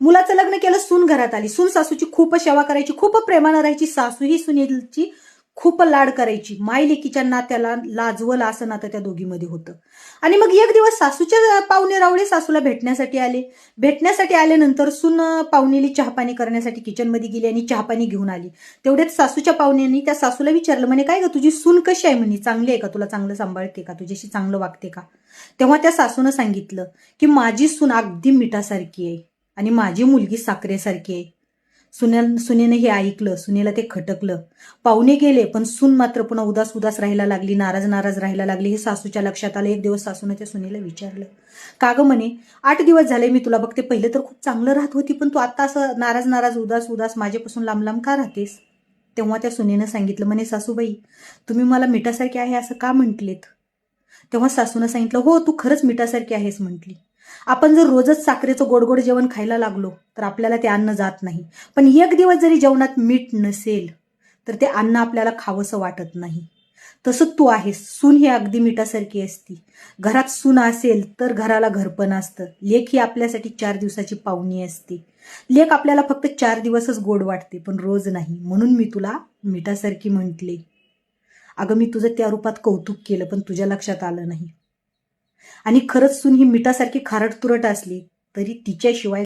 मुलाचं लग्न केलं सून घरात आली. सून सासूची खूप सेवा करायची खूप प्रेमानं राहायची. सासू ही सुनीलची खूप लाड करायची. माय लेकीच्या नात्याला लाजवलं असं नातं त्या दोघीमध्ये होतं. आणि मग एक दिवस सासूच्या पाहुणे रावळे सासूला भेटण्यासाठी आले. भेटण्यासाठी आल्यानंतर सून पाहुणेली चहापाणी करण्यासाठी किचनमध्ये गेली आणि चहापाणी घेऊन आली. तेवढ्यात सासूच्या पाहुण्यांनी त्या सासूला विचारलं म्हणे काय ग तुझी सून कशी आहे? म्हणे चांगली आहे का? तुला चांगलं सांभाळते का? तुझ्याशी चांगलं वागते का? तेव्हा त्या सासूनं सांगितलं की माझी सून अगदी मिठासारखी आहे. आणि माझी मुलगी साखरेसारखी आहे. सुनेल सुनेनं हे ऐकलं सुनेला ते खटकलं. पाहुणे गेले पण सून मात्र पुन्हा उदास उदास राहायला लागली नाराज नाराज राहायला लागली. हे सासूच्या लक्षात आलं एक दिवस सासूनं त्या सुनेला विचारलं का गं म्हणे आठ दिवस झाले मी तुला बघते पहिले तर खूप चांगलं राहत होती पण तू आता असं नाराज नाराज उदास उदास माझ्यापासून लांब लांब का राहतेस? तेव्हा त्या सुनेनं सांगितलं म्हणे सासूबाई तुम्ही मला मिठासारखी आहे असं का म्हटलेत? तेव्हा सासूनं सांगितलं हो तू खरंच मिठासारखी आहेस म्हटली. आपण जर रोजच साखरेचं गोडगोड जेवण खायला लागलो तर आपल्याला ते अन्न जात नाही. पण एक दिवस जरी जेवणात मीठ नसेल तर ते अन्न आपल्याला खावंसं वाटत नाही. तसं तू आहेस. सून ही अगदी मिठासारखी असती. घरात सून असेल तर घराला घरपण असतं. लेख ही आपल्यासाठी चार दिवसाची पाहुणी असते. लेख आपल्याला फक्त चार दिवसच गोड वाटते पण रोज नाही. म्हणून मी तुला मिठासारखी म्हटले. अगं मी तुझं त्या रूपात कौतुक केलं पण तुझ्या लक्षात आलं नाही. आणि खरंच सून ही मिठासारखी खारट तुरट असली तरी तिच्याशिवाय